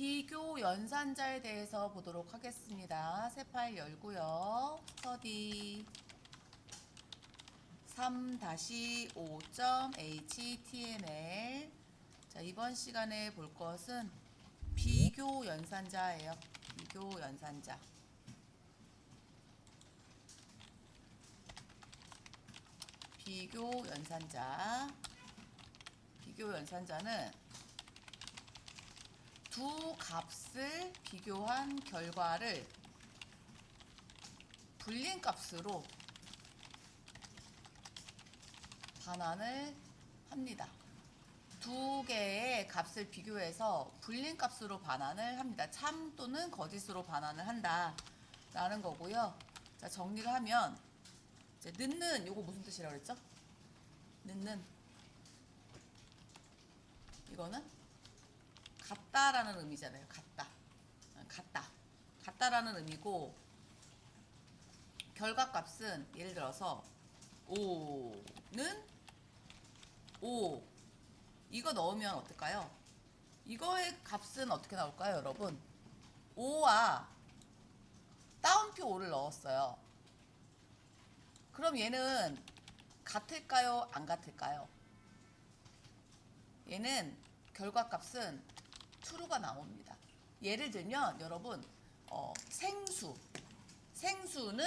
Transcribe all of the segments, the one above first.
비교 연산자에 대해서 보도록 하겠습니다. 새 파일 열고요. 스터디 3-5.html 자, 이번 시간에 볼 것은 비교 연산자예요. 비교 연산자. 비교 연산자. 비교 연산자는 두 값을 비교한 결과를 불린 값으로 반환을 합니다. 두 개의 값을 비교해서 불린 값으로 반환을 합니다. 참 또는 거짓으로 반환을 한다. 라는 거고요. 자, 정리를 하면 이제 는는 요거 무슨 뜻이라고 그랬죠? 는는 이거는 같다라는 의미잖아요. 같다. 어, 같다. 같다라는 의미고 결과값은 예를 들어서 5는 5 이거 넣으면 어떨까요? 이거의 값은 어떻게 나올까요, 여러분? 5와 따옴표 5를 넣었어요. 그럼 얘는 같을까요? 안 같을까요? 얘는 결과값은 true가 나옵니다. 예를 들면 여러분 어, 생수 생수는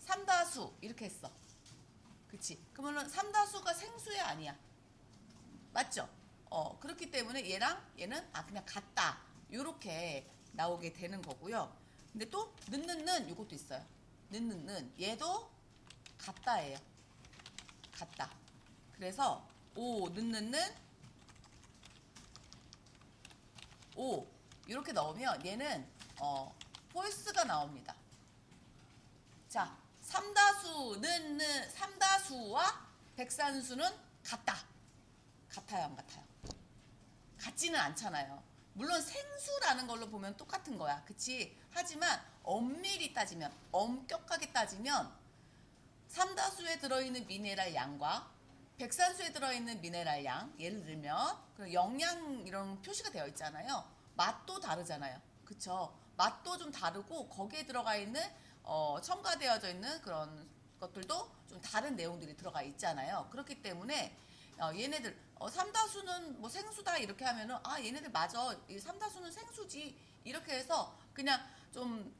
삼다수 이렇게 했어. 그치? 그러면 삼다수가 생수야 아니야? 맞죠? 어 그렇기 때문에 얘랑 얘는 아 그냥 같다 요렇게 나오게 되는 거고요. 근데 또 는는는 요것도 있어요. 는는는 얘도 같다예요. 같다. 그래서 오 는는는 5 이렇게 넣으면 얘는 어 폴스가 나옵니다. 자, 삼다수는 는 삼다수와 백산수는 같다. 같아요, 안 같아요? 같지는 않잖아요. 물론 생수라는 걸로 보면 똑같은 거야. 그치? 하지만 엄밀히 따지면, 엄격하게 따지면 삼다수에 들어있는 미네랄 양과 백산수에 들어있는 미네랄 양, 예를 들면 그 영양 이런 표시가 되어 있잖아요. 맛도 다르잖아요. 그쵸? 맛도 좀 다르고 거기에 들어가 있는 어, 첨가되어져 있는 그런 것들도 좀 다른 내용들이 들어가 있잖아요. 그렇기 때문에 어, 얘네들 어, 삼다수는 뭐 생수다 이렇게 하면은 아 얘네들 맞아 이 삼다수는 생수지 이렇게 해서 그냥 좀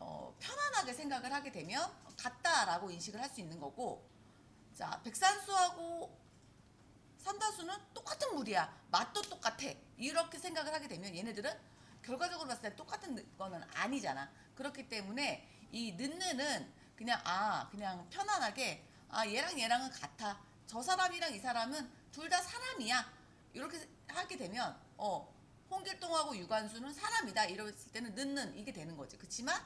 어, 편안하게 생각을 하게 되면 같다라고 인식을 할 수 있는 거고 자 백산수하고 삼다수는 똑같은 물이야 맛도 똑같아 이렇게 생각을 하게 되면 얘네들은 결과적으로 봤을 때 똑같은 거는 아니잖아. 그렇기 때문에 이 는는은 그냥 아 그냥 편안하게 아 얘랑 얘랑은 같아. 저 사람이랑 이 사람은 둘 다 사람이야. 이렇게 하게 되면 어 홍길동하고 유관수는 사람이다. 이랬을 때는 는는 이게 되는 거지. 그렇지만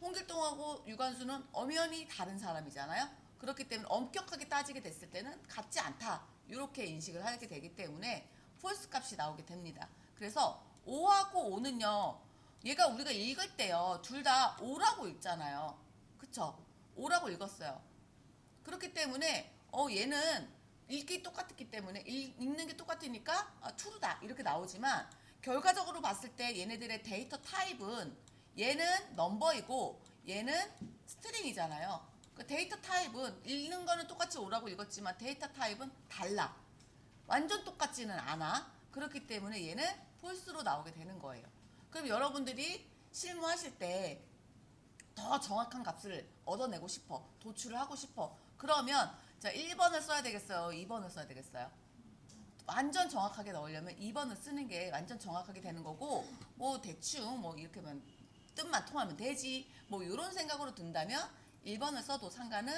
홍길동하고 유관수는 엄연히 다른 사람이잖아요. 그렇기 때문에 엄격하게 따지게 됐을 때는 같지 않다. 이렇게 인식을 하게 되기 때문에 폴스 값이 나오게 됩니다 그래서 5하고 5는요 얘가 우리가 읽을 때요 둘 다 5라고 읽잖아요 그쵸 5라고 읽었어요 그렇기 때문에 어 얘는 읽기 똑같기 때문에 읽, 읽는 게 똑같으니까 아, true다 이렇게 나오지만 결과적으로 봤을 때 얘네들의 데이터 타입은 얘는 넘버이고 얘는 스트링이잖아요. 그 데이터 타입은 읽는 거는 똑같이 오라고 읽었지만 데이터 타입은 달라. 완전 똑같지는 않아. 그렇기 때문에 얘는 폴스로 나오게 되는 거예요. 그럼 여러분들이 실무하실 때 더 정확한 값을 얻어내고 싶어. 도출을 하고 싶어. 그러면 자 1번을 써야 되겠어요? 2번을 써야 되겠어요? 완전 정확하게 넣으려면 2번을 쓰는 게 완전 정확하게 되는 거고 뭐 대충 뭐 이렇게만 뜻만 통하면 되지 뭐 이런 생각으로 든다면 1번을 써도 상관은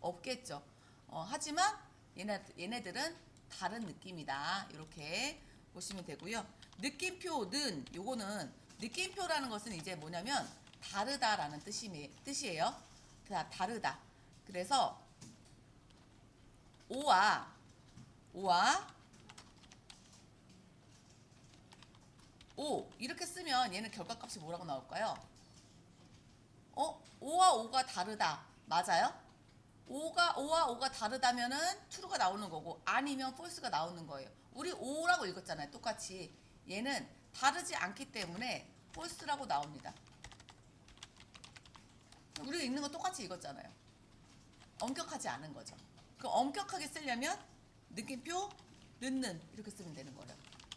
없겠죠. 어, 하지만 얘네, 얘네들은 다른 느낌이다. 이렇게 보시면 되고요. 느낌표는 요거는 느낌표라는 것은 이제 뭐냐면 다르다라는 뜻이, 뜻이에요. 다, 다르다. 그래서 5와 5와 5 이렇게 쓰면 얘는 결과값이 뭐라고 나올까요? 어? 5와 5가 다르다. 맞아요? 5가 5와 5가 다르다면은 true가 나오는 거고 아니면 false가 나오는 거예요. 우리 5라고 읽었잖아요. 똑같이 얘는 다르지 않기 때문에 false라고 나옵니다. 우리가 읽는 거 똑같이 읽었잖아요. 엄격하지 않은 거죠. 그 엄격하게 쓰려면 느낌표 넣는 이렇게 쓰면 되는 거예요.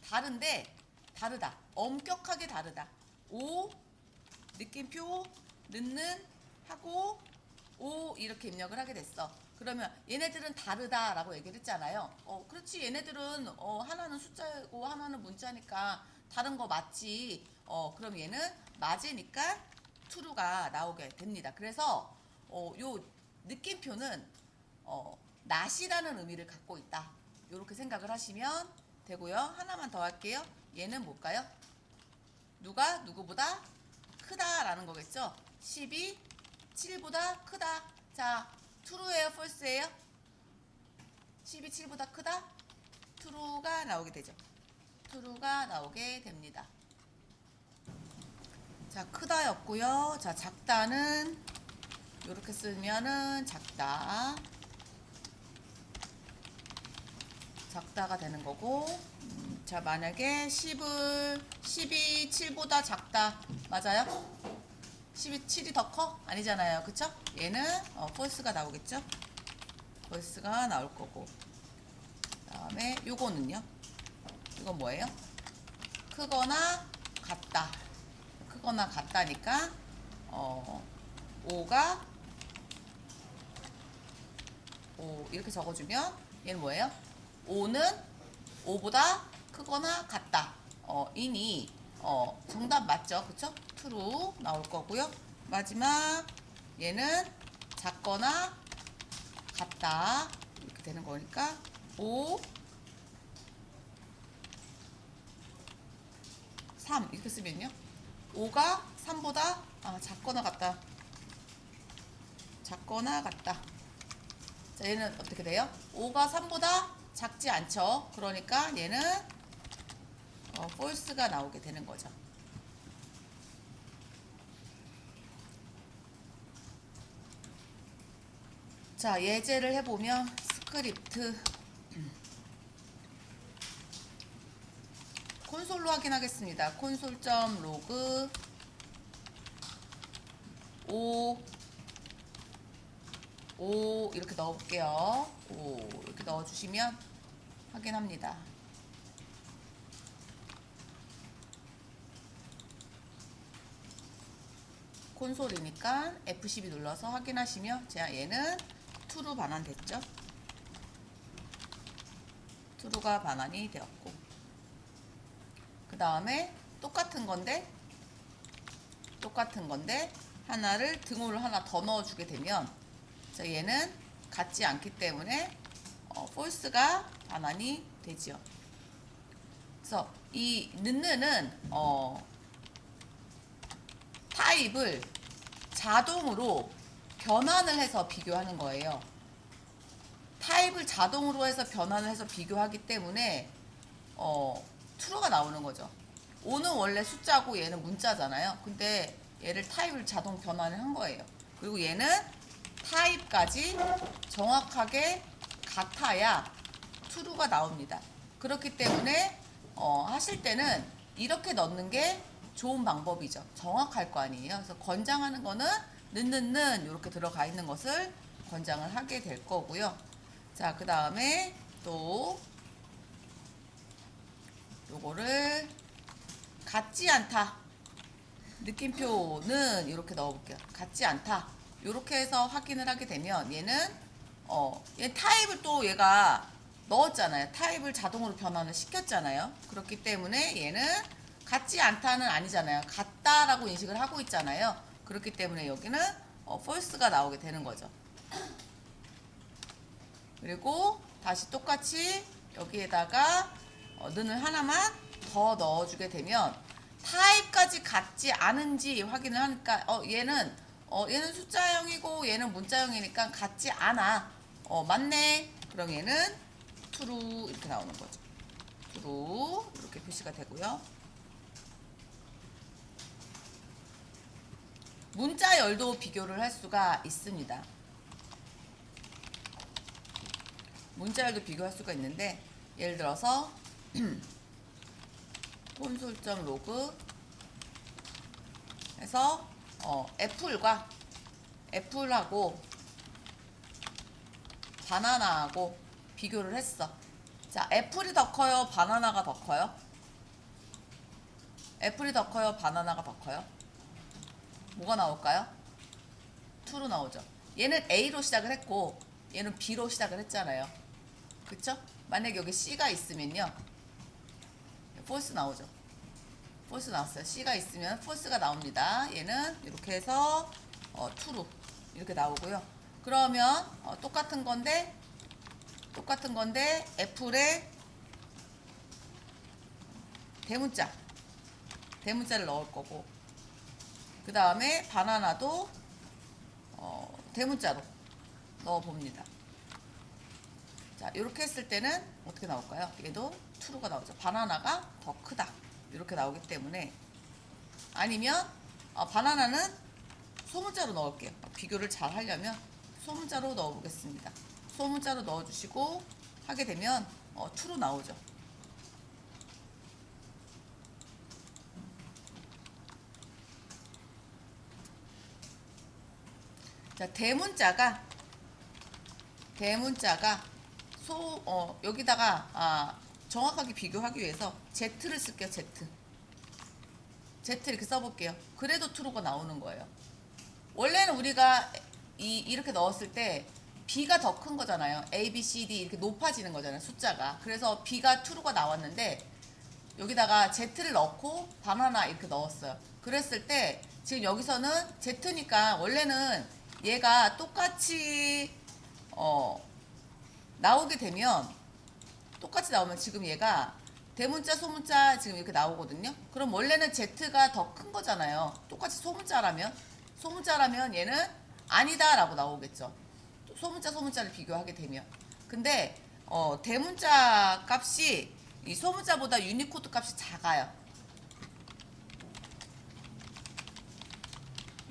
다른데 다르다. 엄격하게 다르다. 오 느낌표 넣는 하고 오 이렇게 입력을 하게 됐어. 그러면 얘네들은 다르다라고 얘기를 했잖아요. 어 그렇지 얘네들은 어 하나는 숫자고 하나는 문자니까 다른 거 맞지. 어 그럼 얘는 맞으니까 true가 나오게 됩니다. 그래서 어 요 느낌표는 어 낫이라는 의미를 갖고 있다. 이렇게 생각을 하시면 되고요. 하나만 더 할게요. 얘는 뭘까요? 누가 누구보다 크다라는 거겠죠? 10이 7보다 크다. 자, true예요, false예요? 10이 7보다 크다? true가 나오게 되죠. true가 나오게 됩니다. 자, 크다였고요. 자, 작다는 이렇게 쓰면은 작다. 작다가 되는 거고 음, 자 만약에 10을 10이 7보다 작다 맞아요? 10이 7이 더 커? 아니잖아요 그쵸? 얘는 어, false가 나오겠죠? false가 나올 거고 그 다음에 요거는요 이건 뭐예요? 크거나 같다 크거나 같다니까 어 5가 5 이렇게 적어주면 얘는 뭐예요? 5는 5보다 크거나 같다. 어, 이니 어, 정답 맞죠? 그쵸? true 나올 거고요. 마지막 얘는 작거나 같다. 이렇게 되는 거니까 5 3 이렇게 쓰면요. 5가 3보다 아, 작거나 같다. 작거나 같다. 자, 얘는 어떻게 돼요? 5가 3보다 작지 않죠. 그러니까 얘는 어, false가 나오게 되는 거죠. 자, 예제를 해보면 스크립트 콘솔로 확인하겠습니다. 콘솔.로그 5 5 이렇게 넣어볼게요. 5 이렇게 넣어주시면 확인합니다. 콘솔이니까 F12 눌러서 확인하시면 제가 얘는 true로 반환됐죠. true가 반환이 되었고 그 다음에 똑같은 건데 똑같은 건데 하나를 등호를 하나 더 넣어주게 되면 자, 얘는 같지 않기 때문에 어, false가 반환이 되지요. 그래서 이 는는은 어, 타입을 자동으로 변환을 해서 비교하는 거예요. 타입을 자동으로 해서 변환을 해서 비교하기 때문에 어, true가 나오는 거죠. 5는 원래 숫자고 얘는 문자잖아요. 근데 얘를 타입을 자동 변환을 한 거예요. 그리고 얘는 타입까지 정확하게 같아야 true가 나옵니다. 그렇기 때문에 어, 하실 때는 이렇게 넣는 게 좋은 방법이죠. 정확할 거 아니에요. 그래서 권장하는 거는 는는는 이렇게 들어가 있는 것을 권장을 하게 될 거고요. 자, 그 다음에 또 요거를 같지 않다. 느낌표는 이렇게 넣어볼게요. 같지 않다. 이렇게 해서 확인을 하게 되면 얘는 어, 얘 타입을 또 얘가 넣었잖아요. 타입을 자동으로 변환을 시켰잖아요. 그렇기 때문에 얘는 같지 않다는 아니잖아요. 같다라고 인식을 하고 있잖아요. 그렇기 때문에 여기는 어, false가 나오게 되는 거죠. 그리고 다시 똑같이 여기에다가 어, 는을 하나만 더 넣어주게 되면 타입까지 같지 않은지 확인을 하니까 어 얘는 어 얘는 숫자형이고 얘는 문자형이니까 같지 않아 어 맞네 그럼 얘는 true 이렇게 나오는 거죠 true 이렇게 표시가 되고요 문자열도 비교를 할 수가 있습니다 문자열도 비교할 수가 있는데 예를 들어서 콘솔점 로그 해서 어, 애플과 애플하고 바나나하고 비교를 했어. 자, 애플이 더 커요? 바나나가 더 커요? 애플이 더 커요? 바나나가 더 커요? 뭐가 나올까요? 2로 나오죠. 얘는 A로 시작을 했고 얘는 B로 시작을 했잖아요. 그쵸? 만약에 여기 C가 있으면요. 폴스 나오죠. 폴스 나왔어요. C가 있으면 폴스가 나옵니다. 얘는 이렇게 해서 어, 2로 이렇게 나오고요. 그러면 어, 똑같은 건데 똑같은 건데 애플에 대문자 대문자를 넣을 거고 그 다음에 바나나도 어, 대문자로 넣어 봅니다. 자 이렇게 했을 때는 어떻게 나올까요? 얘도 true가 나오죠. 바나나가 더 크다 이렇게 나오기 때문에 아니면 어, 바나나는 소문자로 넣을게요. 비교를 잘 하려면 소문자로 넣어보겠습니다. 소문자로 넣어주시고 하게 되면 어, true 나오죠. 자 대문자가 대문자가 소 어, 여기다가 아, 정확하게 비교하기 위해서 Z를 쓸게요. Z. Z 이렇게 써볼게요. 그래도 true가 나오는 거예요. 원래는 우리가 이, 이렇게 넣었을 때 B가 더 큰 거잖아요. A, B, C, D 이렇게 높아지는 거잖아요. 숫자가. 그래서 B가 true가 나왔는데 여기다가 Z를 넣고 바나나 이렇게 넣었어요. 그랬을 때 지금 여기서는 Z니까 원래는 얘가 똑같이 어 나오게 되면 똑같이 나오면 지금 얘가 대문자 소문자 지금 이렇게 나오거든요. 그럼 원래는 Z가 더 큰 거잖아요. 똑같이 소문자라면 소문자라면 얘는 아니다라고 나오겠죠. 소문자 소문자를 비교하게 되면 근데 어, 대문자 값이 이 소문자보다 유니코드 값이 작아요.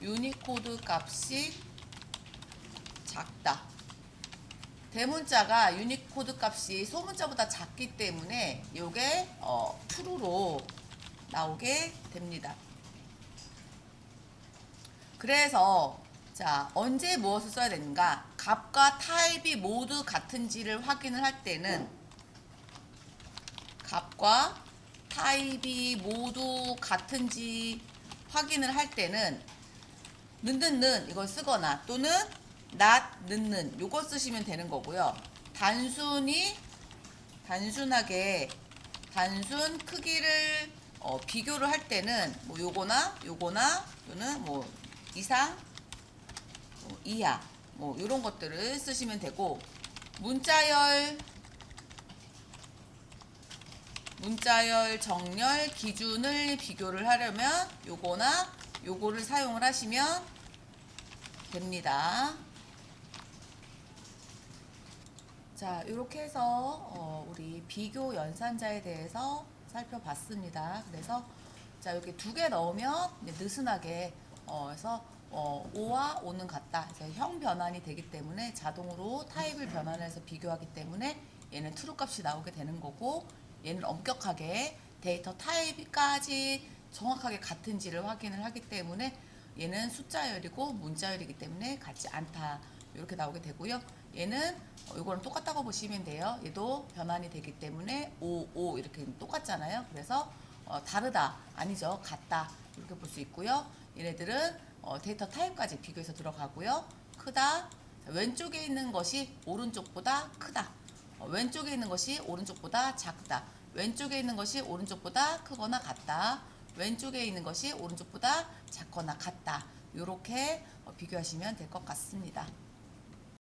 유니코드 값이 작다. 대문자가 유니코드 값이 소문자보다 작기 때문에 이게 어, true로 나오게 됩니다. 그래서 자 언제 무엇을 써야 되는가? 값과 타입이 모두 같은지를 확인을 할 때는 값과 타입이 모두 같은지 확인을 할 때는 는는는 이걸 쓰거나 또는 not 는는 요거 쓰시면 되는 거고요. 단순히 단순하게 단순 크기를 어, 비교를 할 때는 뭐 요거나 요거나 요는 뭐 이상 뭐 이하 뭐 이런 것들을 쓰시면 되고 문자열 문자열 정렬 기준을 비교를 하려면 요거나 요거를 사용을 하시면 됩니다. 자, 이렇게 해서 어, 우리 비교 연산자에 대해서 살펴봤습니다. 그래서 자 여기 두개 넣으면 느슨하게 어, 해서 어, 5와 5는 같다. 형 변환이 되기 때문에 자동으로 타입을 변환해서 비교하기 때문에 얘는 true 값이 나오게 되는 거고 얘는 엄격하게 데이터 타입까지 정확하게 같은지를 확인을 하기 때문에 얘는 숫자열이고 문자열이기 때문에 같지 않다. 이렇게 나오게 되고요. 얘는 어, 이거랑 똑같다고 보시면 돼요. 얘도 변환이 되기 때문에 5, 5 이렇게 똑같잖아요. 그래서 어, 다르다, 아니죠, 같다 이렇게 볼 수 있고요. 얘네들은 어, 데이터 타입까지 비교해서 들어가고요. 크다. 자, 왼쪽에 있는 것이 오른쪽보다 크다. 어, 왼쪽에 있는 것이 오른쪽보다 작다. 왼쪽에 있는 것이 오른쪽보다 크거나 같다. 왼쪽에 있는 것이 오른쪽보다 작거나 같다. 이렇게 비교하시면 될 것 같습니다.